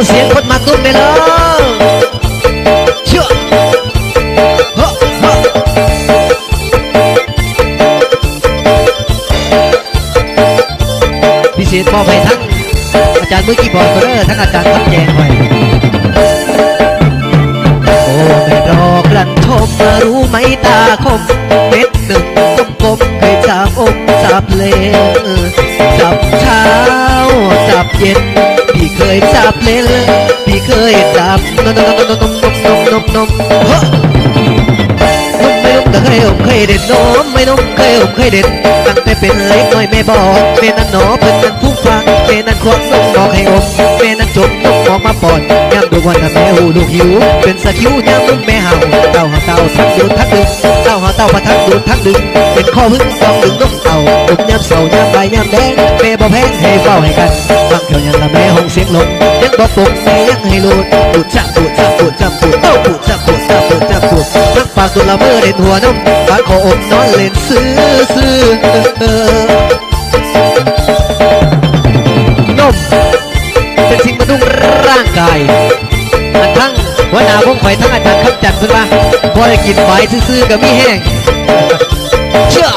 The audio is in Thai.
ซุ่มได้เลยเชื่อเฮ้อเฮ้อพิเศษมอบให้ทั้งอาจารย์มือกี้บอร์ดเดอทั้งอาจารย์ทับแจงไว้โอ้แม่ดอกลันทมมารู้ไหมตาคมเม็ดหนึ่งกลมๆเคยจับอกจับเลง เย็นพี่เคยจับเลนพี่เคยจับนมนมนมนมนมนมนมเฮ้อนมไม่นมก็เคยอมเคยเด็ดนมไม่นมเคยอมเคยเด็ดตั้งแต่เป็นเล็กน้อยแม่บอกแม่นั้นหนอเพิ่นนั้นผู้ฟังแม่นั้นควักนมบอกให้อมแม่นั้นจมนมออกมาปอดยามดูวันถ้าแม่หูลูกหิว เป็นสกิลยามนุ่มแม่เห่าเต่าหาเต่าทักดูทักดึงเต่าหาเต่ามาทักดูทักดึงเป็นข้อพึ่งฟองดึงนกเต่าตกยามเสายามใบยามแดงแม่บ่แพงให้เฝ้าให้กัน เขียวยังละแม่ห้องเสียงลงยังบ่ปลุกแม่ยังให้ลูดปูดจับปูดจับปูดจับปูดเอ้าปูดจับปูดจับปูดจับปูดนักปากสุดละเมอเด่นหัวนมปากขออมนอนเล่นซื้อซื้อนมเป็นสิ่งบรรลุร่างกายอันทั้งวนาพงข่ทั้งอาจารย์คำจันทร์เพิ่นว่าบ่ได้กินไว้ซื่อๆก็มีแห้งเชื่อ